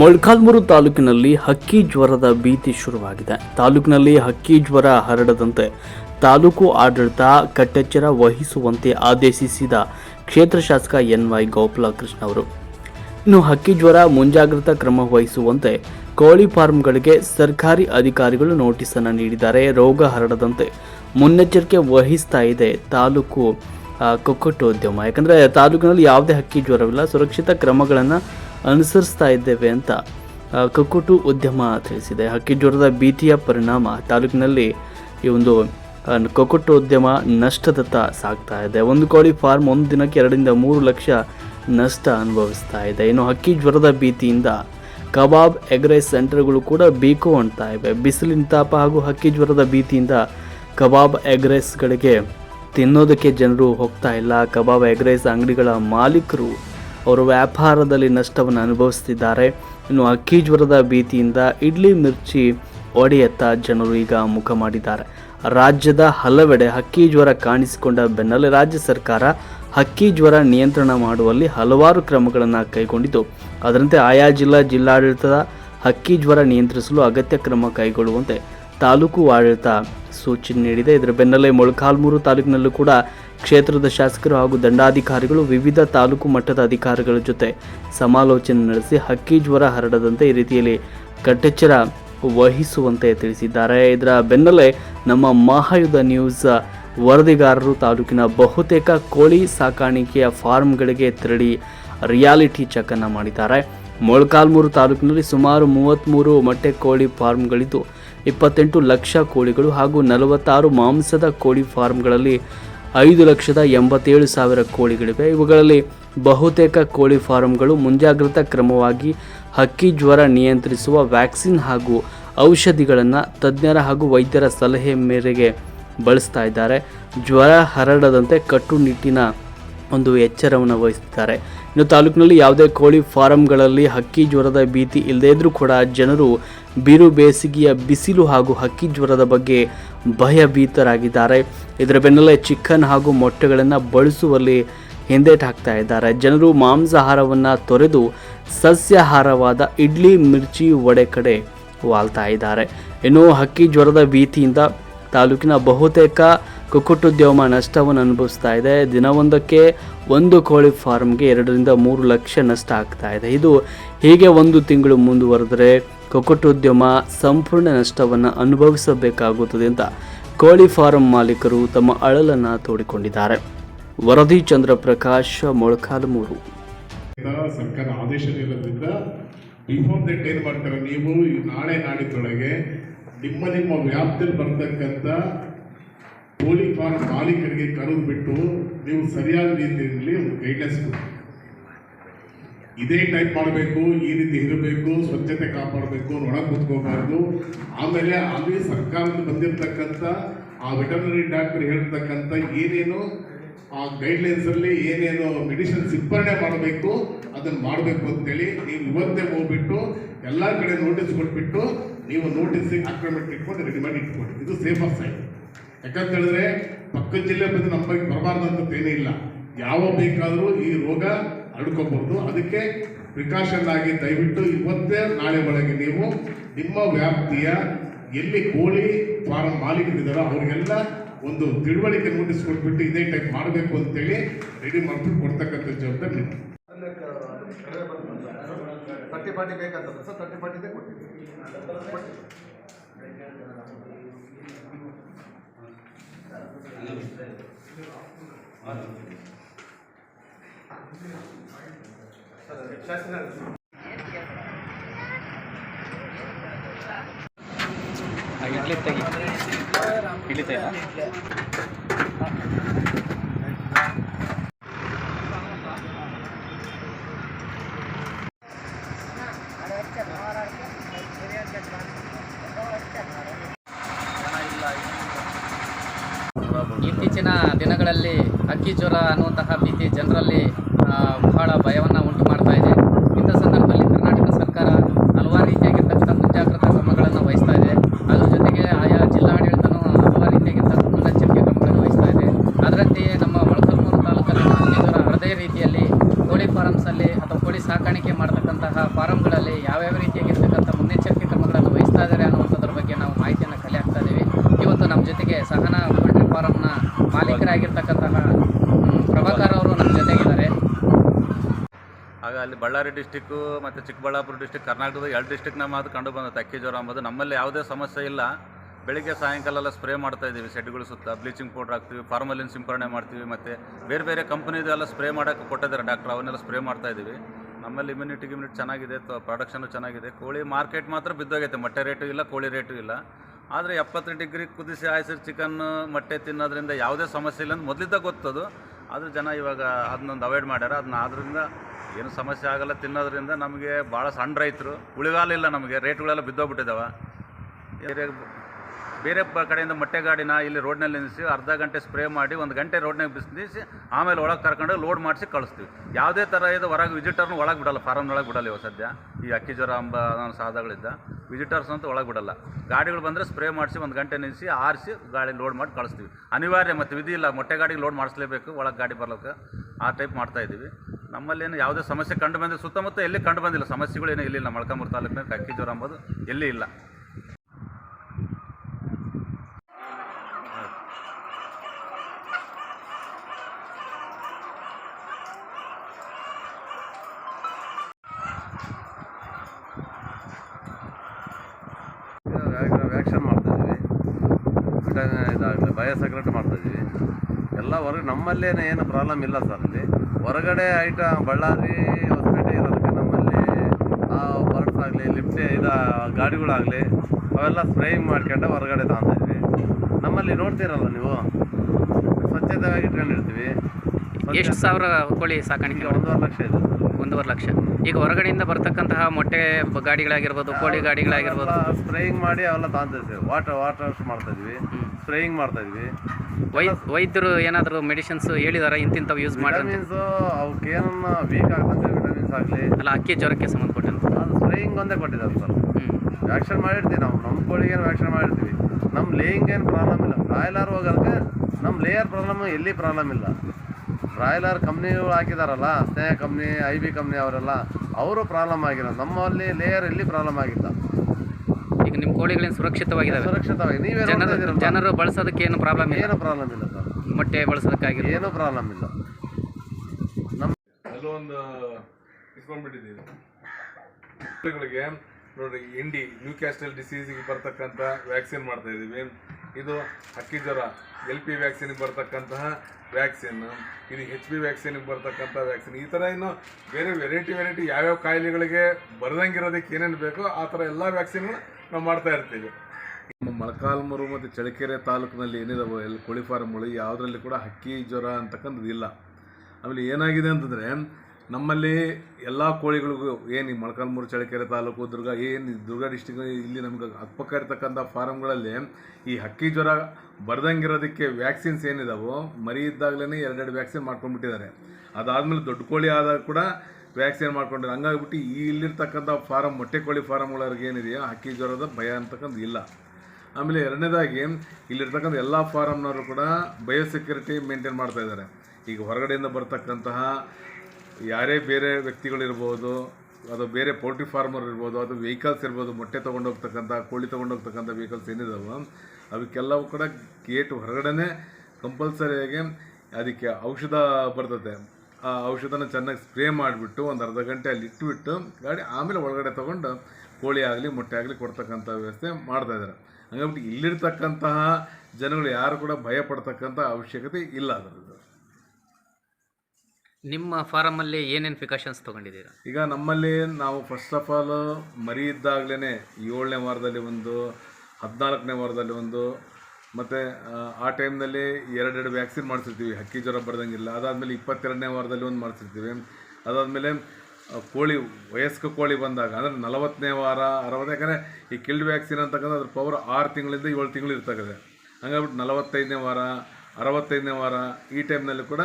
ಮೊಳಕಾಲ್ಮೂರು ತಾಲೂಕಿನಲ್ಲಿ ಹಕ್ಕಿ ಜ್ವರದ ಭೀತಿ ಶುರುವಾಗಿದೆ. ತಾಲೂಕಿನಲ್ಲಿ ಹಕ್ಕಿ ಜ್ವರ ಹರಡದಂತೆ ತಾಲೂಕು ಆಡಳಿತ ಕಟ್ಟೆಚ್ಚರ ವಹಿಸುವಂತೆ ಆದೇಶಿಸಿದ ಕ್ಷೇತ್ರ ಶಾಸಕ ಎನ್ ವೈ ಗೋಪಾಲಕೃಷ್ಣ ಅವರು. ಇನ್ನು ಹಕ್ಕಿ ಜ್ವರ ಮುಂಜಾಗ್ರತಾ ಕ್ರಮ ವಹಿಸುವಂತೆ ಕೋಳಿ ಫಾರ್ಮ್ಗಳಿಗೆ ಸರ್ಕಾರಿ ಅಧಿಕಾರಿಗಳು ನೋಟಿಸ್ ಅನ್ನು ನೀಡಿದ್ದಾರೆ. ರೋಗ ಹರಡದಂತೆ ಮುನ್ನೆಚ್ಚರಿಕೆ ವಹಿಸ್ತಾ ಇದೆ ತಾಲೂಕು ಕೊಕ್ಕಟೋದ್ಯಮ ಯಾಕಂದರೆ ತಾಲೂಕಿನಲ್ಲಿ ಯಾವುದೇ ಹಕ್ಕಿ ಜ್ವರವಿಲ್ಲ. ಸುರಕ್ಷಿತ ಕ್ರಮಗಳನ್ನು ಅನುಸರಿಸ್ತಾ ಇದ್ದೇವೆ ಅಂತ ಕಕ್ಕುಟು ಉದ್ಯಮ ತಿಳಿಸಿದೆ. ಹಕ್ಕಿ ಜ್ವರದ ಭೀತಿಯ ಪರಿಣಾಮ ತಾಲೂಕಿನಲ್ಲಿ ಈ ಒಂದು ಕುಕ್ಕುಟು ಉದ್ಯಮ ನಷ್ಟದತ್ತ ಸಾಗ್ತಾ ಇದೆ. ಒಂದು ಕೋಳಿ ಫಾರ್ಮ್ ಒಂದು ದಿನಕ್ಕೆ ಎರಡರಿಂದ ಮೂರು ಲಕ್ಷ ನಷ್ಟ ಅನುಭವಿಸ್ತಾ ಇದೆ. ಇನ್ನು ಹಕ್ಕಿ ಜ್ವರದ ಭೀತಿಯಿಂದ ಕಬಾಬ್ ಎಗ್ ರೈಸ್ ಸೆಂಟರ್ಗಳು ಕೂಡ ಬೇಕು ಅಂತಾ ಇವೆ. ಬಿಸಿಲಿನ ತಾಪ ಹಾಗೂ ಹಕ್ಕಿ ಜ್ವರದ ಭೀತಿಯಿಂದ ಕಬಾಬ್ ಎಗ್ ರೈಸ್ಗಳಿಗೆ ತಿನ್ನೋದಕ್ಕೆ ಜನರು ಹೋಗ್ತಾ ಇಲ್ಲ. ಕಬಾಬ್ ಎಗ್ ರೈಸ್ ಅಂಗಡಿಗಳ ಮಾಲೀಕರು ಅವರ ವ್ಯಾಪಾರದಲ್ಲಿ ನಷ್ಟವನ್ನು ಅನುಭವಿಸ್ತಿದ್ದಾರೆ. ಇನ್ನು ಅಕ್ಕಿ ಜ್ವರದ ಭೀತಿಯಿಂದ ಇಡ್ಲಿ ಮಿರ್ಚಿ ಒಡೆಯತ್ತ ಜನರು ಈಗ ಮುಖ ಮಾಡಿದ್ದಾರೆ. ರಾಜ್ಯದ ಹಲವೆಡೆ ಹಕ್ಕಿ ಜ್ವರ ಕಾಣಿಸಿಕೊಂಡ ಬೆನ್ನಲ್ಲೇ ರಾಜ್ಯ ಸರ್ಕಾರ ಹಕ್ಕಿ ಜ್ವರ ನಿಯಂತ್ರಣ ಮಾಡುವಲ್ಲಿ ಹಲವಾರು ಕ್ರಮಗಳನ್ನು ಕೈಗೊಂಡಿದ್ದು. ಅದರಂತೆ ಆಯಾ ಜಿಲ್ಲಾ ಜಿಲ್ಲಾಡಳಿತದ ಹಕ್ಕಿ ಜ್ವರ ನಿಯಂತ್ರಿಸಲು ಅಗತ್ಯ ಕ್ರಮ ಕೈಗೊಳ್ಳುವಂತೆ ತಾಲೂಕು ಆಡಳಿತ ಸೂಚನೆ ನೀಡಿದೆ. ಇದರ ಬೆನ್ನಲ್ಲೇ ಮೊಳಕಾಲ್ಮೂರು ತಾಲೂಕಿನಲ್ಲೂ ಕೂಡ ಕ್ಷೇತ್ರದ ಶಾಸಕರು ಹಾಗೂ ದಂಡಾಧಿಕಾರಿಗಳು ವಿವಿಧ ತಾಲೂಕು ಮಟ್ಟದ ಅಧಿಕಾರಿಗಳ ಜೊತೆ ಸಮಾಲೋಚನೆ ನಡೆಸಿ ಹಕ್ಕಿ ಜ್ವರ ಹರಡದಂತೆ ಈ ರೀತಿಯಲ್ಲಿ ಕಟ್ಟೆಚ್ಚರ ವಹಿಸುವಂತೆ ತಿಳಿಸಿದ್ದಾರೆ. ಇದರ ಬೆನ್ನಲ್ಲೇ ನಮ್ಮ ಮಹಾಯುಧ ನ್ಯೂಸ್ ವರದಿಗಾರರು ತಾಲೂಕಿನ ಬಹುತೇಕ ಕೋಳಿ ಸಾಕಾಣಿಕೆಯ ಫಾರ್ಮ್ಗಳಿಗೆ ತೆರಳಿ ರಿಯಾಲಿಟಿ ಚೆಕ್ ಮಾಡಿದ್ದಾರೆ. ಮೊಳಕಾಲ್ಮೂರು ತಾಲೂಕಿನಲ್ಲಿ ಸುಮಾರು ಮೂವತ್ತ್ಮೂರು ಮೊಟ್ಟೆ ಕೋಳಿ ಫಾರ್ಮ್ಗಳಿದ್ದು, ಇಪ್ಪತ್ತೆಂಟು ಲಕ್ಷ ಕೋಳಿಗಳು ಹಾಗೂ ನಲವತ್ತಾರು ಮಾಂಸದ ಕೋಳಿ ಫಾರ್ಮ್ಗಳಲ್ಲಿ ಐದು ಲಕ್ಷದ ಎಂಬತ್ತೇಳು ಸಾವಿರ ಕೋಳಿಗಳಿವೆ. ಇವುಗಳಲ್ಲಿ ಬಹುತೇಕ ಕೋಳಿ ಫಾರಂಗಳು ಮುಂಜಾಗ್ರತಾ ಕ್ರಮವಾಗಿ ಹಕ್ಕಿ ಜ್ವರ ನಿಯಂತ್ರಿಸುವ ವ್ಯಾಕ್ಸಿನ್ ಹಾಗೂ ಔಷಧಿಗಳನ್ನು ತಜ್ಞರ ಹಾಗೂ ವೈದ್ಯರ ಸಲಹೆ ಮೇರೆಗೆ ಬಳಸ್ತಾ ಇದ್ದಾರೆ. ಜ್ವರ ಹರಡದಂತೆ ಕಟ್ಟುನಿಟ್ಟಿನ ಒಂದು ಎಚ್ಚರವನ್ನು ವಹಿಸಿದ್ದಾರೆ ಇನ್ನು ತಾಲೂಕಿನಲ್ಲಿ ಯಾವುದೇ ಕೋಳಿ ಫಾರಂಗಳಲ್ಲಿ ಹಕ್ಕಿ ಜ್ವರದ ಭೀತಿ ಇಲ್ಲದೇ ಇದ್ರೂ ಕೂಡ ಜನರು ಬಿರು ಬೇಸಿಗೆಯ ಬಿಸಿಲು ಹಾಗೂ ಹಕ್ಕಿ ಜ್ವರದ ಬಗ್ಗೆ ಭಯಭೀತರಾಗಿದ್ದಾರೆ. ಇದರ ಬೆನ್ನಲ್ಲೇ ಚಿಕನ್ ಹಾಗೂ ಮೊಟ್ಟೆಗಳನ್ನು ಬಳಸುವಲ್ಲಿ ಹಿಂದೇಟು ಹಾಕ್ತಾ ಇದ್ದಾರೆ. ಜನರು ಮಾಂಸಾಹಾರವನ್ನು ತೊರೆದು ಸಸ್ಯಾಹಾರವಾದ ಇಡ್ಲಿ, ಮಿರ್ಚಿ ವಡೆ ಕಡೆ ವಾಲ್ತಾ ಇದ್ದಾರೆ. ಇನ್ನು ಹಕ್ಕಿ ಜ್ವರದ ಭೀತಿಯಿಂದ ತಾಲೂಕಿನ ಬಹುತೇಕ ಕುಕ್ಕುಟೋದ್ಯಮ ನಷ್ಟವನ್ನು ಅನುಭವಿಸ್ತಾ ಇದೆ. ದಿನವೊಂದಕ್ಕೆ ಒಂದು ಕೋಳಿ ಫಾರ್ಮ್ಗೆ ಎರಡರಿಂದ ಮೂರು ಲಕ್ಷ ನಷ್ಟ ಆಗ್ತಾ ಇದೆ. ಇದು ಹೀಗೆ ಒಂದು ತಿಂಗಳು ಮುಂದುವರೆದರೆ ಕುಕ್ಕುಟೋದ್ಯಮ ಸಂಪೂರ್ಣ ನಷ್ಟವನ್ನು ಅನುಭವಿಸಬೇಕಾಗುತ್ತದೆ ಅಂತ ಕೋಳಿ ಫಾರಂ ಮಾಲೀಕರು ತಮ್ಮ ಅಳಲನ್ನು ತೋಡಿಕೊಂಡಿದ್ದಾರೆ. ವರದಿ ಚಂದ್ರಪ್ರಕಾಶ್ ಮೊಳಕಾಲ್ಮೂರು ಇಂದ ಸರ್ಕಾರ ಆದೇಶ ನೀಡೋದ್ರಿಂದ ದಟ್ ಏನು ಮಾಡ್ತಾರೆ ನೀವು? ನಾಳೆ ನಾಡಿದ್ದೊಳಗೆ ನಿಮ್ಮ ನಿಮ್ಮ ವ್ಯಾಪ್ತಿಯಲ್ಲಿ ಬರ್ತಕ್ಕಂಥ ಕೋಳಿ ಫಾರ್ಮ್ ಮಾಲೀಕರಿಗೆ ಕರೆದು ಬಿಟ್ಟು ನೀವು ಸರಿಯಾದ ರೀತಿಯಲ್ಲಿ ಒಂದು ಗೈಡ್ಲೈನ್ಸ್ ಕೊಡಿ. ಇದೇ ಟೈಪ್ ಮಾಡಬೇಕು, ಈ ರೀತಿ ಇರಬೇಕು, ಸ್ವಚ್ಛತೆ ಕಾಪಾಡಬೇಕು ನೊಣ ಕುತ್ಕೋಬಾರ್ದು. ಆಮೇಲೆ ಅಲ್ಲಿ ಸರ್ಕಾರದಿಂದ ಬಂದಿರತಕ್ಕಂಥ, ಆ ವೆಟರ್ನರಿ ಡಾಕ್ಟರ್ ಹೇಳ್ತಕ್ಕಂಥ ಏನೇನು ಆ ಗೈಡ್ಲೈನ್ಸ್ ಅಲ್ಲಿ ಏನೇನು ಮೆಡಿಸಿನ್ ಸಿಂಪರಣೆ ಮಾಡಬೇಕು ಅದನ್ನ ಮಾಡಬೇಕು ಅಂತೇಳಿ ನೀವು ಇವತ್ತೇ ಹೋಗ್ಬಿಟ್ಟು ಎಲ್ಲ ಕಡೆ ನೋಟಿಸ್ ಕೊಟ್ಬಿಟ್ಟು ನೀವು ನೋಟಿಸ್ ಅಕ್ರಮೆಂಟ್ ಇಟ್ಕೊಂಡು ರೆಡಿ ಮಾಡಿ ಇಟ್ಕೊಳ್ಳಿ. ಇದು ಸೇಫರ್ ಸೈಡ್ ಯಾಕಂತ ಹೇಳಿದ್ರೆ ಪಕ್ಕದ ಜಿಲ್ಲೆ ಬಂದು ನಮ್ಮ ಬಗ್ಗೆ ಅಂತ ಏನೇ ಇಲ್ಲ ಯಾವ ಬೇಕಾದರೂ ಈ ರೋಗ ಹರಡ್ಕೋಬಹುದು ಅದಕ್ಕೆ ಪ್ರಿಕಾಷನ್ ಆಗಿ ದಯವಿಟ್ಟು ಇವತ್ತೇ ನಾಳೆ ಒಳಗೆ ನೀವು ನಿಮ್ಮ ವ್ಯಾಪ್ತಿಯ ಎಲ್ಲಿ ಕೋಳಿ ಫಾರಂ ಮಾಲೀಕರಿದ್ದಾರೋ ಅವರಿಗೆಲ್ಲ ಒಂದು ತಿಳುವಳಿಕೆ ನೋಟಿಸ್ ಕೊಟ್ಬಿಟ್ಟು ಇದೇ ಟೈಪ್ ಮಾಡಬೇಕು ಅಂತೇಳಿ ರೆಡಿ ಮಾಡ್ಬಿಟ್ಟು ಕೊಡ್ತಕ್ಕಂಥ ಜವಾಬ್ದಾರಿ. ತರ್ಟಿ ಪಾರ್ಟಿ ಬೇಕಂತ ಸರ್ ತರ್ಟಿ ಪಾರ್ಟಿದೇ ಕೊಟ್ಟಿದ್ದೀವಿ ಇಡ್ಲಿ ತೆಗಿ. ಇಡ್ಲಿ ತೆಗಿ ಇತ್ತೀಚಿನ ದಿನಗಳಲ್ಲಿ ಅಕ್ಕಿ ಜ್ವರ ಅನ್ನುವಂತಹ ಭೀತಿ ಜನರಲ್ಲಿ ಆ, ಬಹಳ ಭಯವನ್ನು ಉಂಟು ಮಾಡ್ತಾ ಇದೆ ಇಂಥ ಸಂದರ್ಭದಲ್ಲಿ ಕರ್ನಾಟಕ ಸರ್ಕಾರ ಹಲವಾರು ರೀತಿಯಾಗಿರ್ತಕ್ಕಂಥ ಮುಂಜಾಗ್ರತಾ ಕ್ರಮಗಳನ್ನು ವಹಿಸ್ತಾ ಇದೆ ಅದರ ಜೊತೆಗೆ ಆಯಾ ಜಿಲ್ಲಾಡಳಿತನೂ ಹಲವಾರು ರೀತಿಯಾಗಿರ್ತಕ್ಕಂಥ ಮುನ್ನೆಚ್ಚರಿಕೆ ಕ್ರಮಗಳನ್ನು ವಹಿಸ್ತಾ ಇದೆ ಅದರಂತೆಯೇ ನಮ್ಮ ಮೊಳಕಾಲ್ಮೂರು ತಾಲೂಕಲ್ಲಿ ಅಕ್ಕಿ ಜ್ವರ ಹರದೇ ರೀತಿಯಲ್ಲಿ ಕೋಳಿ ಫಾರಮ್ಸಲ್ಲಿ ಅಥವಾ ಕೋಳಿ ಸಾಕಾಣಿಕೆ ಮಾಡ್ತಕ್ಕಂಥ ಆಗಿರ್ತಕ್ಕಂತಹ ಫಾರಂಗಳಲ್ಲಿ ಯಾವ್ಯಾವ ರೀತಿಯಾಗಿರ್ತಕ್ಕಂಥ ಮುನ್ನೆಚ್ಚರಿಕೆ ಕ್ರಮಗಳನ್ನು ವಹಿಸ್ತಾ ಇದ್ದಾರೆ ಅನ್ನುವಂಥದ್ರ ಬಗ್ಗೆ ನಾವು ಮಾಹಿತಿಯನ್ನು ಕಲೆ ಹಾಕ್ತಾ ಇದ್ದೀವಿ ಇವತ್ತು ನಮ್ಮ ಜೊತೆಗೆ ಸಹನಾ ಪೋಲ್ಟ್ರಿ ಫಾರಂನ ಮಾಲೀಕರಾಗಿರ್ತಕ್ಕಂತಹ ಪ್ರಭಾಕರ್ ಅವರು ನಮ್ಮ ಜೊತೆಗಿದ್ದಾರೆ. ಆಗ ಅಲ್ಲಿ ಬಳ್ಳಾರಿ ಡಿಸ್ಟಿಕ್ಕು ಮತ್ತು ಚಿಕ್ಕಬಳ್ಳಾಪುರ ಡಿಸ್ಟಿಕ್ ಕರ್ನಾಟಕದ ಎರಡು ನಮ್ಮ ಮಾತ್ರ ಕಂಡು ಬಂದ ಅಕ್ಕಿ ಜ್ವರ ಅಂಬೋದು. ನಮ್ಮಲ್ಲಿ ಯಾವುದೇ ಸಮಸ್ಯೆ ಇಲ್ಲ. ಬೆಳಿಗ್ಗೆ ಸಾಯಂಕಾಲ ಎಲ್ಲ ಸ್ಪ್ರೇ ಮಾಡ್ತಾ ಇದ್ದೀವಿ ಸೆಡ್ಗಳು ಸುತ್ತ. ಬ್ಲೀಚಿಂಗ್ ಪೌಡ್ರ್ ಹಾಕ್ತೀವಿ ಫಾರ್ಮಲಿನ್ ಸಿಂಪರಣೆ ಮಾಡ್ತೀವಿ ಮತ್ತು ಬೇರೆ ಬೇರೆ ಕಂಪ್ನಿದು ಎಲ್ಲ ಸ್ಪ್ರೇ ಮಾಡೋಕ್ಕೆ ಕೊಟ್ಟಿದ್ದಾರೆ ಡಾಕ್ಟ್ರ್ ಅವನ್ನೆಲ್ಲ ಸ್ಪ್ರೇ ಮಾಡ್ತಾ ಇದ್ದೀವಿ. ನಮ್ಮಲ್ಲಿ ಇಮ್ಯುನಿಟಿ ಗಿಮ್ಯುನಿಟಿ ಚೆನ್ನಾಗಿದೆ ಪ್ರೊಡಕ್ಷನು ಚೆನ್ನಾಗಿದೆ. ಕೋಳಿ ಮಾರ್ಕೆಟ್ ಮಾತ್ರ ಬಿದ್ದೋಗೈತೆ. ಮೊಟ್ಟೆ ರೇಟು ಇಲ್ಲ, ಕೋಳಿ ರೇಟು ಇಲ್ಲ. ಆದರೆ ಎಪ್ಪತ್ತು ಡಿಗ್ರಿ ಕುದಿಸಿ ಆಯ್ಸಿದ ಚಿಕನ್ ಮೊಟ್ಟೆ ತಿನ್ನೋದ್ರಿಂದ ಯಾವುದೇ ಸಮಸ್ಯೆ ಇಲ್ಲ ಅಂತ ಮೊದಲಿದ್ದ ಗೊತ್ತದು. ಆದರೂ ಜನ ಇವಾಗ ಅದನ್ನೊಂದು ಅವಾಯ್ಡ್ ಮಾಡ್ಯಾರ. ಅದನ್ನ ಆದ್ರಿಂದ ಏನು ಸಮಸ್ಯೆ ಆಗಲ್ಲ ತಿನ್ನೋದ್ರಿಂದ ನಮಗೆ ಭಾಳ ಸಣ್ಣ ರೈತರು. ಉಳಿಗಾಲ ಇಲ್ಲ ನಮಗೆ. ರೇಟ್ಗಳೆಲ್ಲ ಬಿದ್ದೋಗ್ಬಿಟ್ಟಿದ್ದಾವೆ ಬೇರೆ ಕಡೆಯಿಂದ ಮೊಟ್ಟೆ ಗಾಡಿನ ಇಲ್ಲಿ ರೋಡ್ನಲ್ಲಿ ನಿಲ್ಲಿಸಿ ಅರ್ಧ ಗಂಟೆ ಸ್ಪ್ರೇ ಮಾಡಿ ಒಂದು ಗಂಟೆ ರೋಡ್ನಾಗ ಬಿಸಿ ಆಮೇಲೆ ಒಳಗೆ ಕರ್ಕೊಂಡು ಲೋಡ್ ಮಾಡಿಸಿ ಕಳಿಸ್ತೀವಿ. ಯಾವುದೇ ಥರ ಇದು ಹೊರಗೆ ವಿಸಿಟರ್ನು ಒಳಗೆ ಬಿಡಲ್ಲ ಫಾರಮ್ನೊಳಗೆ ಬಿಡಲ್ಲ ಇವಾಗ ಸದ್ಯ. ಈ ಅಕ್ಕಿ ಜ್ವರ, ಅಂಬ ಸಾಧಗಳಿದ್ದ ವಿಸಿಟರ್ಸ್ ಅಂತ ಒಳಗೆ ಬಿಡಲ್ಲ. ಗಾಡಿಗಳು ಬಂದರೆ ಸ್ಪ್ರೇ ಮಾಡಿಸಿ ಒಂದು ಗಂಟೆ ನಿಲ್ಲಿಸಿ ಆರಿಸಿ ಗಾಡಿ ಲೋಡ್ ಮಾಡಿ ಕಳಿಸ್ತೀವಿ. ಅನಿವಾರ್ಯ ಮತ್ತು ವಿಧಿ ಇಲ್ಲ ಮೊಟ್ಟೆ ಗಾಡಿಗೆ ಲೋಡ್ ಮಾಡಿಸ್ಲೇಬೇಕು, ಒಳಗೆ ಗಾಡಿ ಬರ್ಲಿಕ್ಕೆ ಆ ಟೈಪ್ ಮಾಡ್ತಾ ಇದ್ದೀವಿ. ನಮ್ಮಲ್ಲೇನು ಯಾವುದೇ ಸಮಸ್ಯೆ ಕಂಡು ಬಂದಿಲ್ಲ ಸುತ್ತಮುತ್ತ ಎಲ್ಲಿ ಕಂಡು ಬಂದಿಲ್ಲ, ಸಮಸ್ಯೆಗಳು ಏನೂ ಇಲ್ಲಿಲ್ಲ. ಮೊಳಕಾಮೂರು ತಾಲೂಕಿನ ಅಕ್ಕಿ ಜ್ವರ ಅಂಬೋದು ಎಲ್ಲಿ ಇಲ್ಲ ವ್ಯಾಕ್ಸಿನ್ ಮಾಡ್ತಾ ಇದ್ದೀವಿ ವಿಟಮಿನ್ ಇದಾಗಲಿ ಬಯೋಸೆಕ್ರೆಟ್ ಮಾಡ್ತಾ ಇದ್ದೀವಿ ಎಲ್ಲ ಹೊರಗೆ ನಮ್ಮಲ್ಲೇನು ಏನು ಪ್ರಾಬ್ಲಮ್ ಇಲ್ಲ ಸರ್ ಅಲ್ಲಿ. ಹೊರಗಡೆ ಐಟ ಬಳ್ಳಾರಿ ಹೊಸಪೇಟೆ ಇರೋದಕ್ಕೆ ನಮ್ಮಲ್ಲಿ ಬರ್ಡ್ಸ್ ಆಗಲಿ ಲಿಫ್ಟ್ ಇದು ಗಾಡಿಗಳಾಗಲಿ ಅವೆಲ್ಲ ಸ್ಪ್ರೇಯಿಂಗ್ ಮಾಡ್ಕೊಂಡು ಹೊರಗಡೆ ತಗೊಂತ ಇದ್ವಿ ನಮ್ಮಲ್ಲಿ ನೋಡ್ತೀರಲ್ಲ ನೀವು? ಸ್ವಚ್ಛತೆಯಾಗಿ ಇಟ್ಕೊಂಡಿರ್ತೀವಿ. ಎಷ್ಟು ಸಾವಿರ ಕೋಳಿ ಸಾಕಾಣಿಕೆ ಒಂದೂವರೆ ಲಕ್ಷ ಇದೆ ಒಂದೂವರೆ ಲಕ್ಷ. ಈಗ ಹೊರಗಡೆಯಿಂದ ಬರ್ತಕ್ಕಂತಹ ಮೊಟ್ಟೆ ಗಾಡಿಗಳಾಗಿರ್ಬೋದು ಕೋಳಿ ಗಾಡಿಗಳಾಗಿರ್ಬೋದು. ಸ್ಪ್ರೇಯಿಂಗ್ ಮಾಡಿ ಅವೆಲ್ಲ ತಾಂತಿರ್ತೀವಿ ವಾಟರ್ ವಾಟರ್ ಮಾಡ್ತಾ ಇದ್ವಿ. ಸ್ಪ್ರೇಯಿಂಗ್ ಮಾಡ್ತಾ ಇದ್ವಿ. ವೈ ವೈದ್ಯರು ಏನಾದರೂ ಮೆಡಿಸಿನ್ಸ್ ಹೇಳಿದಾರ? ಇಂತಿಂಥವು ಯೂಸ್ ಮಾಡಿ? ವಿಟಮಿನ್ಸು ಅವಕ್ಕೆ ಏನನ್ನ ವೀಕ್ ಆಗ್ತಂತೆ ವಿಟಮಿನ್ಸ್ ಆಗಲಿ ಅಲ್ಲ ಅಕ್ಕಿ ಜ್ವರಕ್ಕೆ ಸಂಬಂಧಪಟ್ಟಂತೆ. ಅದು ಸ್ಪ್ರೇಯಿಂಗ್ ಒಂದೇ ಕೊಟ್ಟಿದ್ದಾರೆ ಸರ್. ವ್ಯಾಕ್ಸಿನ್ ಮಾಡಿರ್ತೀವಿ ನಾವು. ನಮ್ಮ ಕೋಳಿಗೆ ವ್ಯಾಕ್ಸಿನ್ ಮಾಡಿರ್ತೀವಿ. ನಮ್ಮ ಲೇಯಿಂಗ್ ಏನು ಪ್ರಾಬ್ಲಮ್ ಇಲ್ಲ. ಬ್ರಾಯ್ಲರ್ ಹೋಗೋದಕ್ಕೆ ನಮ್ಮ ಲೇಯರ್ ಪ್ರಾಬ್ಲಮ್ ಎಲ್ಲಿ ಪ್ರಾಬ್ಲಮ್ ಇಲ್ಲ. ಬ್ರಾಯ್ಲರ್ ಕಂಪ್ನಿಗಳು ಹಾಕಿದಾರಲ್ಲ Sneha company I B company ಅವರೆಲ್ಲ ಅವರು ಪ್ರಾಬ್ಲಮ್ ಆಗಿಲ್ಲ ನಮ್ಮಲ್ಲಿ ಲೇಯರ್ ಇಲ್ಲಿ ಪ್ರಾಬ್ಲಮ್ ಆಗಿಲ್ಲ ಈಗ ನಿಮ್ಮ ಕೋಳಿಗಳೇನು ಸುರಕ್ಷಿತವಾಗಿದೆ ಸುರಕ್ಷಿತವಾಗಿ ನೀವೇ ಜನರು ಜನರು ಬಳಸೋದಕ್ಕೆ ಏನು ಪ್ರಾಬ್ಲಮ್ ಇಲ್ಲ? ಏನು ಪ್ರಾಬ್ಲಮ್ ಇಲ್ಲ ಸರ್. ಮೊಟ್ಟೆ ಬಳಸೋದಕ್ಕಾಗಿಲ್ಲ ಏನು ಪ್ರಾಬ್ಲಮ್ ಇಲ್ಲ. ನಮ್ಮ ಕೆಲವೊಂದು ಇಸ್ಕೊಂಡ್ಬಿಟ್ಟಿದ್ದೀವಿ. ಕೋಳಿಗಳಿಗೆ ನೋಡ್ರಿ ಇಂಡಿ ನ್ಯೂ ಕ್ಯಾಸ್ಟಲ್ ಡಿಸೀಸಿಗೆ ಬರ್ತಕ್ಕಂಥ ವ್ಯಾಕ್ಸಿನ್ ಮಾಡ್ತಾ ಇದ್ದೀವಿ ಇದು ಹಕ್ಕಿ ಜ್ವರ, ಎಲ್ ಪಿ ವ್ಯಾಕ್ಸಿನ್ಗೆ ಬರ್ತಕ್ಕಂತಹ ವ್ಯಾಕ್ಸಿನ್ ಇದು ಹೆಚ್ ಪಿ ವ್ಯಾಕ್ಸಿನಿಗೆ ಬರ್ತಕ್ಕಂಥ ವ್ಯಾಕ್ಸಿನ್ ಈ ಥರ ಇನ್ನು ಬೇರೆ ವೆರೈಟಿ ವೆರೈಟಿ ಯಾವ್ಯಾವ ಕಾಯಿಲೆಗಳಿಗೆ ಬರ್ದಂಗಿರೋದಕ್ಕೆ ಏನೇನು ಬೇಕೋ ಆ ಥರ ಎಲ್ಲ ವ್ಯಾಕ್ಸಿನ್ ನಾವು ಮಾಡ್ತಾ ಇರ್ತೀವಿ. ನಮ್ಮ ಮೊಳಕಾಲ್ಮೂರು ಮತ್ತು ಚಳ್ಳಕೆರೆ ತಾಲೂಕಿನಲ್ಲಿ ಏನಿದಾವೆ ಎಲ್ಲಿ ಕೋಳಿ ಫಾರ್ಮ್ಗಳು ಯಾವುದರಲ್ಲಿ ಕೂಡ ಹಕ್ಕಿ ಜ್ವರ ಅಂತಕ್ಕಂಥದ್ದು ಇಲ್ಲ. ಆಮೇಲೆ ಏನಾಗಿದೆ ಅಂತಂದರೆ ನಮ್ಮಲ್ಲಿ ಎಲ್ಲ ಕೋಳಿಗಳಿಗೂ ಏನು ಮೊಳಕಾಲ್ಮೂರು, ಚಳ್ಳಕೆರೆ ತಾಲೂಕು, ದುರ್ಗ, ಏನು ದುರ್ಗ ಡಿಸ್ಟಿಕ್ ಇಲ್ಲಿ ನಮ್ಗೆ ಅಕ್ಕಪಕ್ಕ ಇರ್ತಕ್ಕಂಥ ಫಾರಮ್ಗಳಲ್ಲಿ ಈ ಹಕ್ಕಿ ಜ್ವರ ಬರ್ದಂಗಿರೋದಕ್ಕೆ ವ್ಯಾಕ್ಸಿನ್ಸ್ ಏನಿದಾವೋ, ಮರಿ ಇದ್ದಾಗಲೇ ಎರಡೆರಡು ವ್ಯಾಕ್ಸಿನ್ ಮಾಡ್ಕೊಂಡ್ಬಿಟ್ಟಿದ್ದಾರೆ. ಅದಾದಮೇಲೆ ದೊಡ್ಡ ಕೋಳಿ ಆದಾಗ ಕೂಡ ವ್ಯಾಕ್ಸಿನ್ ಮಾಡ್ಕೊಂಡಿದ್ದಾರೆ. ಹಂಗಾಗ್ಬಿಟ್ಟು ಈ ಇಲ್ಲಿರ್ತಕ್ಕಂಥ ಫಾರಮ್ ಮೊಟ್ಟೆ ಕೋಳಿ ಫಾರಮ್ಗಳವ್ರಿಗೆ ಏನಿದೆಯೋ, ಹಕ್ಕಿ ಜ್ವರದ ಭಯ ಅಂತಕ್ಕಂಥ ಇಲ್ಲ. ಆಮೇಲೆ ಎರಡನೇದಾಗಿ ಇಲ್ಲಿರ್ತಕ್ಕಂಥ ಎಲ್ಲ ಫಾರಮ್ನವರು ಕೂಡ ಬಯೋಸೆಕ್ಯೂರಿಟಿ ಮೇಂಟೈನ್ ಮಾಡ್ತಾ ಇದ್ದಾರೆ. ಈಗ ಹೊರಗಡೆಯಿಂದ ಬರ್ತಕ್ಕಂತಹ ಯಾರೇ ಬೇರೆ ವ್ಯಕ್ತಿಗಳಿರ್ಬೋದು ಅದು ಬೇರೆ ಪೋಲ್ಟ್ರಿ ಫಾರ್ಮರ್ ಇರ್ಬೋದು ಅದು ವೆಹಿಕಲ್ಸ್ ಇರ್ಬೋದು, ಮೊಟ್ಟೆ ತೊಗೊಂಡೋಗ್ತಕ್ಕಂಥ, ಕೋಳಿ ತೊಗೊಂಡೋಗ್ತಕ್ಕಂಥ ವೆಹಿಕಲ್ಸ್ ಏನಿದಾವೆ ಅವಕ್ಕೆಲ್ಲವೂ ಕೂಡ ಗೇಟ್ ಹೊರಗಡೆನೇ ಕಂಪಲ್ಸರಿಯಾಗಿ ಅದಕ್ಕೆ ಔಷಧ ಬರ್ತದೆ. ಆ ಔಷಧನ ಚೆನ್ನಾಗಿ ಸ್ಪ್ರೇ ಮಾಡಿಬಿಟ್ಟು ಒಂದು ಅರ್ಧ ಗಂಟೆ ಅಲ್ಲಿ ಇಟ್ಟುಬಿಟ್ಟು ಗಾಡಿ ಆಮೇಲೆ ಒಳಗಡೆ ತೊಗೊಂಡು ಕೋಳಿ ಆಗಲಿ, ಮೊಟ್ಟೆ ಆಗಲಿ ಕೊಡ್ತಕ್ಕಂಥ ವ್ಯವಸ್ಥೆ ಮಾಡ್ತಾ ಇದ್ದಾರೆ. ಹಂಗಾಗ್ಬಿಟ್ಟು ಇಲ್ಲಿರ್ತಕ್ಕಂತಹ ಜನಗಳು ಯಾರು ಕೂಡ ಭಯ ಪಡ್ತಕ್ಕಂಥ ಅವಶ್ಯಕತೆ ಇಲ್ಲ ಅದರದ್ದು. ನಿಮ್ಮ ಫಾರಮಲ್ಲಿ ಏನೇನು ಪ್ರಿಕಾಷನ್ಸ್ ತೊಗೊಂಡಿದ್ದೀರಾ? ಈಗ ನಮ್ಮಲ್ಲಿ ನಾವು ಫಸ್ಟ್ ಆಫ್ ಆಲ್ ಮರಿ ಇದ್ದಾಗಲೇ ಏಳನೇ ವಾರದಲ್ಲಿ ಒಂದು, ಹದಿನಾಲ್ಕನೇ ವಾರದಲ್ಲಿ ಒಂದು, ಮತ್ತು, ಆ ಟೈಮ್ನಲ್ಲಿ ಎರಡೆರಡು ವ್ಯಾಕ್ಸಿನ್ ಮಾಡಿಸಿರ್ತೀವಿ. ಹಕ್ಕಿ ಜ್ವರ ಬರ್ದಂಗಿಲ್ಲ. ಅದಾದಮೇಲೆ ಇಪ್ಪತ್ತೆರಡನೇ ವಾರದಲ್ಲಿ ಒಂದು ಮಾಡಿಸಿರ್ತೀವಿ. ಅದಾದಮೇಲೆ ಕೋಳಿ, ವಯಸ್ಕ ಕೋಳಿ ಬಂದಾಗ, ಅಂದರೆ ನಲವತ್ತನೇ ವಾರ ಅರವತ್ತು ಯಾಕಂದರೆ ಈ ಕಿಲ್ಡ್ ವ್ಯಾಕ್ಸಿನ್ ಅಂತಕ್ಕಂಥ ಅದ್ರ ಪವರ್ ಆರು ತಿಂಗಳಿಂದ ಏಳು ತಿಂಗಳು ಇರ್ತಕ್ಕಂಥ ಹಂಗಾಗ್ಬಿಟ್ಟು ನಲವತ್ತೈದನೇ ವಾರ, ಅರವತ್ತೈದನೇ ವಾರ ಈ ಟೈಮ್ನಲ್ಲಿ ಕೂಡ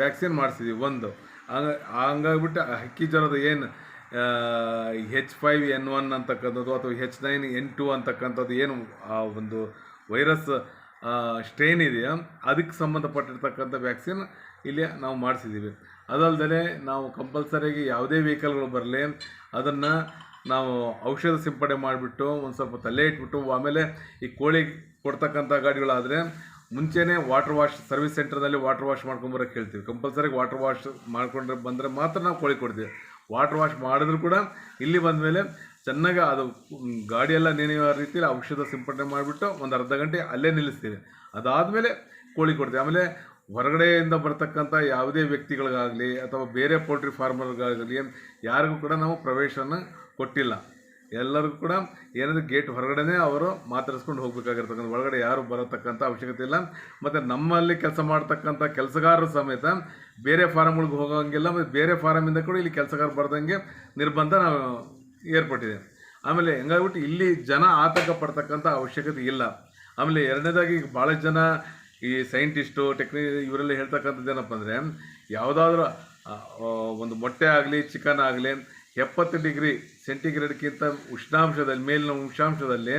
ವ್ಯಾಕ್ಸಿನ್ ಮಾಡಿಸಿದ್ವಿ, ಒಂದು. ಹಂಗ, ಹಂಗಾಗ್ಬಿಟ್ಟು ಹಕ್ಕಿ ಜ್ವರದ ಏನು ಹೆಚ್ ಫೈವ್ ಎನ್ ಒನ್ ಅಂತಕ್ಕಂಥದ್ದು ಅಥವಾ ಹೆಚ್ ನೈನ್ ಎನ್ ಟು ಅಂತಕ್ಕಂಥದ್ದು ಏನು ಆ ಒಂದು ವೈರಸ್ ಸ್ಟ್ರೈನ್ ಇದೆಯಾ? ಅದಕ್ಕೆ ಸಂಬಂಧಪಟ್ಟಿರ್ತಕ್ಕಂಥ ವ್ಯಾಕ್ಸಿನ್ ಇಲ್ಲಿ ನಾವು ಮಾಡಿಸಿದ್ದೀವಿ ಅದಲ್ಲದೆ ನಾವು ಕಂಪಲ್ಸರಿಯಾಗಿ ಯಾವುದೇ ವೆಹಿಕಲ್ಗಳು ಬರಲಿ, ಅದನ್ನು ನಾವು ಔಷಧ ಸಿಂಪಡಣೆ ಮಾಡಿಬಿಟ್ಟು ಒಂದು ಸ್ವಲ್ಪ ತಲೆ ಇಟ್ಬಿಟ್ಟು, ಆಮೇಲೆ ಈ ಕೋಳಿ ಕೊಡ್ತಕ್ಕಂಥ ಗಾಡಿಗಳಾದರೆ ಮುಂಚೆನೇ ವಾಟರ್ ವಾಶ್ ಸರ್ವಿಸ್ ಸೆಂಟರ್ನಲ್ಲಿ ವಾಟರ್ ವಾಶ್ ಮಾಡ್ಕೊಂಬರಕ್ಕೆ ಹೇಳ್ತೀವಿ. ಕಂಪಲ್ಸರಿ ವಾಟರ್ ವಾಶ್ ಮಾಡ್ಕೊಂಡ್ರೆ ಬಂದರೆ ಮಾತ್ರ ನಾವು ಕೋಳಿ ಕೊಡ್ತೀವಿ. ವಾಟರ್ ವಾಶ್ ಮಾಡಿದ್ರು ಕೂಡ ಇಲ್ಲಿ ಬಂದ ಮೇಲೆ ಚೆನ್ನಾಗಿ ಅದು ಗಾಡಿಯೆಲ್ಲ ನೆನೆಯುವ ರೀತಿಯಲ್ಲಿ ಔಷಧ ಸಿಂಪಡಣೆ ಮಾಡಿಬಿಟ್ಟು ಒಂದು ಅರ್ಧ ಗಂಟೆ ಅಲ್ಲೇ ನಿಲ್ಲಿಸ್ತೀವಿ. ಅದಾದಮೇಲೆ ಕೋಳಿ ಕೊಡ್ತೀವಿ. ಆಮೇಲೆ ಹೊರಗಡೆಯಿಂದ ಬರ್ತಕ್ಕಂಥ ಯಾವುದೇ ವ್ಯಕ್ತಿಗಳಿಗಾಗಲಿ ಅಥವಾ ಬೇರೆ ಪೋಲ್ಟ್ರಿ ಫಾರ್ಮರ್ಗಾಗಲಿ ಯಾರಿಗೂ ಕೂಡ ನಾವು ಪ್ರವೇಶನ ಕೊಟ್ಟಿಲ್ಲ. ಎಲ್ಲರಿಗೂ ಕೂಡ ಏನಾದರೂ ಗೇಟ್ ಹೊರಗಡೆನೇ ಅವರು ಮಾತಾಡಿಸ್ಕೊಂಡು ಹೋಗ್ಬೇಕಾಗಿರ್ತಕ್ಕಂಥ, ಒಳಗಡೆ ಯಾರು ಬರತಕ್ಕಂಥ ಅವಶ್ಯಕತೆ ಇಲ್ಲ. ಮತ್ತು ನಮ್ಮಲ್ಲಿ ಕೆಲಸ ಮಾಡ್ತಕ್ಕಂಥ ಕೆಲಸಗಾರರು ಸಮೇತ ಬೇರೆ ಫಾರಮ್ಗಳಿಗೆ ಹೋಗೋಂಗಿಲ್ಲ, ಮತ್ತು ಬೇರೆ ಫಾರಮಿಂದ ಕೂಡ ಇಲ್ಲಿ ಕೆಲಸಗಾರ ಬರ್ದಂಗೆ ನಿರ್ಬಂಧ ನಾವು ಏರ್ಪಟ್ಟಿದೆ. ಆಮೇಲೆ ಹೆಂಗಾಗ್ಬಿಟ್ಟು ಇಲ್ಲಿ ಜನ ಆತಂಕ ಪಡ್ತಕ್ಕಂಥ ಅವಶ್ಯಕತೆ ಇಲ್ಲ. ಆಮೇಲೆ ಎರಡನೇದಾಗಿ ಈಗ ಭಾಳ ಜನ ಈ ಸೈಂಟಿಸ್ಟು ಟೆಕ್ನಿ ಇವರೆಲ್ಲ ಹೇಳ್ತಕ್ಕಂಥದ್ದು ಏನಪ್ಪ ಅಂದರೆ, ಯಾವುದಾದ್ರೂ ಒಂದು ಮೊಟ್ಟೆ ಆಗಲಿ ಚಿಕನ್ ಆಗಲಿ ಎಪ್ಪತ್ತು ಡಿಗ್ರಿ ಸೆಂಟಿಗ್ರೇಡ್ಗಿಂತ ಉಷ್ಣಾಂಶದಲ್ಲಿ, ಮೇಲಿನ ಉಷ್ಣಾಂಶದಲ್ಲಿ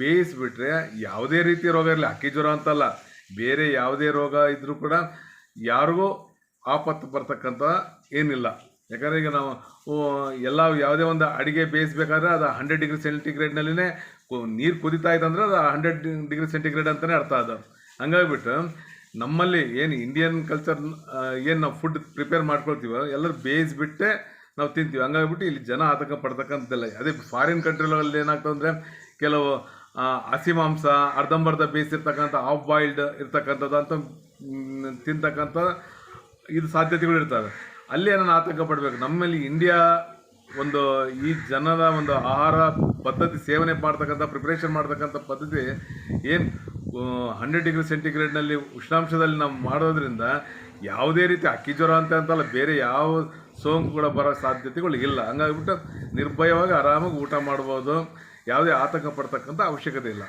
ಬೇಯಿಸಿಬಿಟ್ರೆ ಯಾವುದೇ ರೀತಿಯ ರೋಗ ಇರಲಿ, ಅಕ್ಕಿ ಜ್ವರ ಅಂತಲ್ಲ, ಬೇರೆ ಯಾವುದೇ ರೋಗ ಇದ್ದರೂ ಕೂಡ ಯಾರಿಗೂ ಆಪತ್ತು ಬರ್ತಕ್ಕಂಥ ಏನಿಲ್ಲ. ಯಾಕಂದರೆ ಈಗ ನಾವು ಎಲ್ಲ ಯಾವುದೇ ಒಂದು ಅಡುಗೆ ಬೇಯಿಸ್ಬೇಕಾದ್ರೆ ಅದು ಹಂಡ್ರೆಡ್ ಡಿಗ್ರಿ ಸೆಂಟಿಗ್ರೇಡ್ನಲ್ಲಿನೇ ನೀರು ಕುದಿತಾ ಇದೆ ಅಂದರೆ ಅದು ಹಂಡ್ರೆಡ್ ಡಿಗ್ರಿ ಸೆಂಟಿಗ್ರೇಡ್ ಅಂತಲೇ ಅರ್ಥ ಅದು. ಹಂಗಾಗ್ಬಿಟ್ಟು ನಮ್ಮಲ್ಲಿ ಏನು ಇಂಡಿಯನ್ ಕಲ್ಚರ್ ಏನು ನಾವು ಫುಡ್ ಪ್ರಿಪೇರ್ ಮಾಡ್ಕೊಳ್ತೀವೋ, ಎಲ್ಲರೂ ಬೇಯಿಸ್ಬಿಟ್ಟೆ ನಾವು ತಿಂತೀವಿ. ಹಂಗಾಗ್ಬಿಟ್ಟು ಇಲ್ಲಿ ಜನ ಆತಂಕ ಪಡ್ತಕ್ಕಂಥದ್ದಿಲ್ಲ ಅದೇ ಫಾರಿನ್ ಕಂಟ್ರಿಗಳಲ್ಲಿ ಏನಾಗ್ತದೆ ಅಂದರೆ ಕೆಲವು ಹಸಿ ಮಾಂಸ, ಅರ್ಧಂಬರ್ಧ ಬೇಯಿಸಿರ್ತಕ್ಕಂಥ ಆಫ್ ಬಾಯ್ಲ್ಡ್ ಇರ್ತಕ್ಕಂಥದ್ದು ಅಂತ ತಿಂತಕ್ಕಂಥ ಇದು ಸಾಧ್ಯತೆಗಳು ಇರ್ತವೆ. ಅಲ್ಲಿ ಏನೋ ಆತಂಕ ಪಡಬೇಕು? ನಮ್ಮಲ್ಲಿ ಇಂಡಿಯಾ ಒಂದು ಈ ಜನರ ಒಂದು ಆಹಾರ ಪದ್ಧತಿ, ಸೇವನೆ ಮಾಡ್ತಕ್ಕಂಥ ಪ್ರಿಪ್ರೇಷನ್ ಮಾಡ್ತಕ್ಕಂಥ ಪದ್ಧತಿ ಏನು ಹಂಡ್ರೆಡ್ ಡಿಗ್ರಿ ಸೆಂಟಿಗ್ರೇಡ್ನಲ್ಲಿ ಉಷ್ಣಾಂಶದಲ್ಲಿ ನಾವು ಮಾಡೋದ್ರಿಂದ ಯಾವುದೇ ರೀತಿ ಅಕ್ಕಿ ಜ್ವರ ಅಂತ ಅಂತಲ್ಲ, ಬೇರೆ ಯಾವ ಸೋಂಕು ಕೂಡ ಬರೋ ಸಾಧ್ಯತೆಗಳು ಇಲ್ಲ ಹಂಗಾಗ್ಬಿಟ್ಟು ನಿರ್ಭಯವಾಗಿ ಆರಾಮಾಗಿ ಊಟ ಮಾಡ್ಬೋದು. ಯಾವುದೇ ಆತಂಕ ಪಡ್ತಕ್ಕಂಥ ಅವಶ್ಯಕತೆ ಇಲ್ಲ.